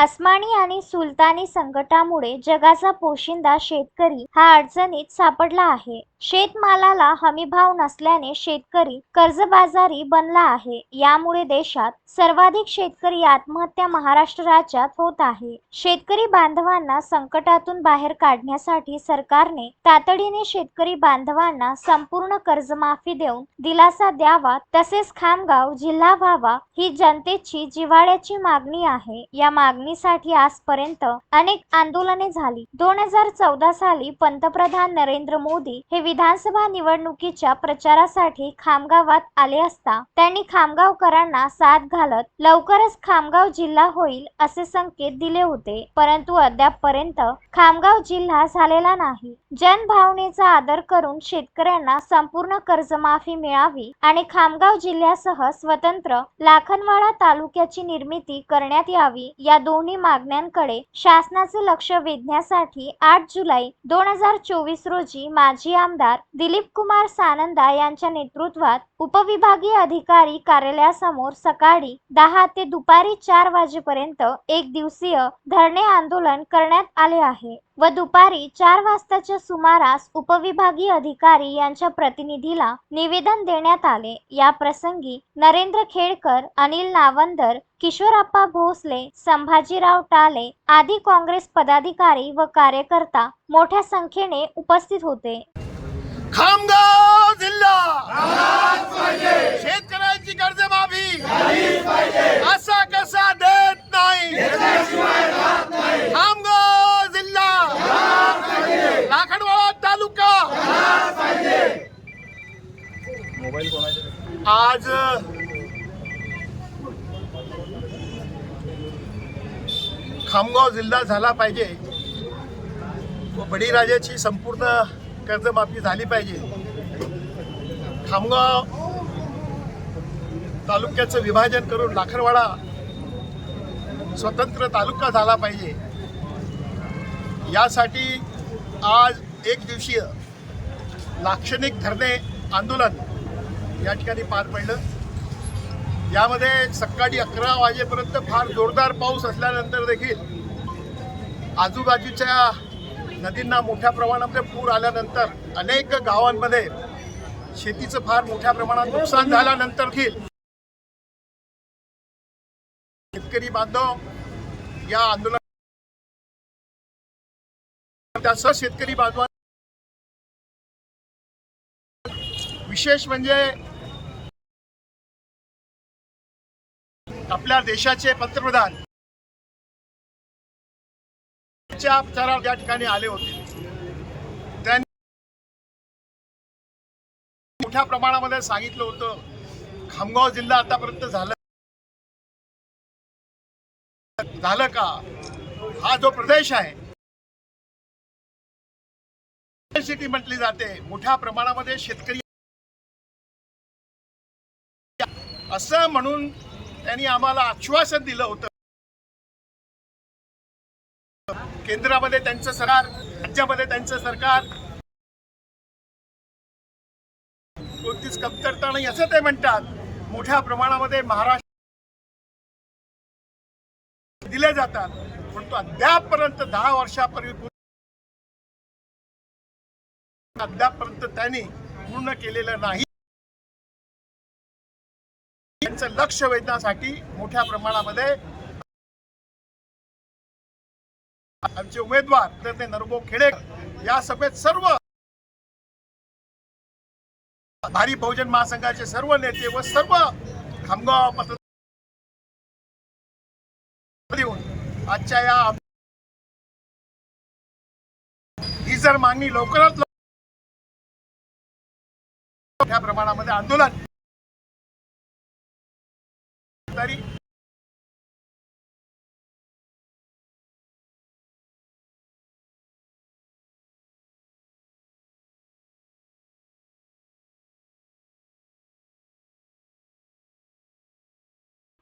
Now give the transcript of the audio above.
अस्मानी आणि सुलतानी संकटामुळे जगाचा पोशिंदा शेतकरी हा अडचणीत सापडला आहे. शेतमालाला हमीभाव नसल्याने शेतकरी कर्जबाजारी बनला आहे. यामुळे देशात सर्वाधिक शेतकरी आत्महत्या महाराष्ट्र राज्यात होत आहे. शेतकरी बांधवांना संकटातून बाहेर काढण्यासाठी सरकारने तातडीने शेतकरी बांधवांना संपूर्ण कर्जमाफी देऊन दिलासा द्यावा तसेच खामगाव जिल्हा व्हावा ही जनतेची जिव्हाळ्याची मागणी आहे. या मागणीसाठी आजपर्यंत अनेक आंदोलने झाली. दोन हजार चौदा साली पंतप्रधान नरेंद्र मोदी हे विधानसभा निवडणुकीच्या प्रचारासाठी खामगावात आले असता त्यांनी खामगावकरांना साथ घालत लवकरच खामगाव जिल्हा होईल असे संकेत दिले होते. परंतु अद्यापपर्यंत खामगाव जिल्हा झालेला नाही. जनभावनेचा आदर करून शेतकऱ्यांना संपूर्ण कर्जमाफी मिळावी आणि खामगाव जिल्ह्यासह स्वतंत्र लाखनवाडा तालुक्याची निर्मिती करण्यात यावी या दोन्ही मागण्यांकडे शासनाचे लक्ष वेधण्यासाठी आठ जुलै दोन हजार चोवीस रोजी माजी आमदार दिलीप कुमार सानंदा यांच्या नेतृत्वात उपविभागीय अधिकारी कार्यालयासमोर सकाळी दहा ते दुपारी चार वाजेपर्यंत एक दिवसीय धरणे आंदोलन करण्यात आले आहे व दुपारी चार वाजताच्या सुमारास उपविभागीय अधिकारी यांच्या प्रतिनिधीला निवेदन देण्यात आले. या प्रसंगी नरेंद्र खेडकर अनिल नावंदर किशोरप्पा भोसले संभाजीराव टाले आदी काँग्रेस पदाधिकारी व कार्यकर्ता मोठ्या संख्येने उपस्थित होते. खामगाव जिल्हा. शेतकऱ्यांची कर्जमाफी. असा कसा देत नाही. खामगाव जिल्हा. लाखनवाडा तालुका. आज खामगाव जिल्हा झाला पाहिजे. व बळीराजाची संपूर्ण कर्जमाफी झाली पाहिजे. खामगाव तालुक्याचं विभाजन करून लाखरवाडा स्वतंत्र तालुका झाला पाहिजे. यासाठी आज एक दिवसीय लाक्षणिक धरणे आंदोलन या ठिकाणी पार पडलं. यामध्ये सकाळी अकरा वाजेपर्यंत फार जोरदार पाऊस असल्यानंतर देखील आजूबाजूच्या नदींना मोठ्या प्रमाणामध्ये पूर आल्यानंतर अनेक गावांमध्ये शेतीचं फार मोठ्या प्रमाणात नुकसान झाल्यानंतर देखील शेतकरी बांधव या आंदोलन त्यासह शेतकरी बांधव विशेष म्हणजे आपल्या देशाचे पंतप्रधान उपचाराला या ठिकाणी आले होते. त्यांनी मोठ्या प्रमाणामध्ये सांगितलं होतं खामगाव जिल्हा आतापर्यंत झालं झालं का? हा जो प्रदेश आहे सिटी म्हटली जाते. मोठ्या प्रमाणामध्ये शेतकरी असं म्हणून त्यांनी आम्हाला आश्वासन दिलं होतं. केंद्रामध्ये त्यांचं सरकार राज्यामध्ये त्यांचं सरकार. कोणतीच कमतरता नाही असं ते म्हणतात. मोठ्या प्रमाणामध्ये महाराष्ट्र दिले जातात. परंतु अद्यापपर्यंत दहा वर्षापूर्वी अद्यापपर्यंत त्यांनी पूर्ण केलेलं नाही. त्यांचं लक्ष वेधण्यासाठी मोठ्या प्रमाणामध्ये आमचे उमेदवार तर ते खेडे या सभेत सर्व भारी बहुजन महासंघाचे सर्व नेते व सर्व खामगाव मतदार देऊन आजच्या या ही जर मागणी लवकरात मोठ्या प्रमाणामध्ये आंदोलन तरी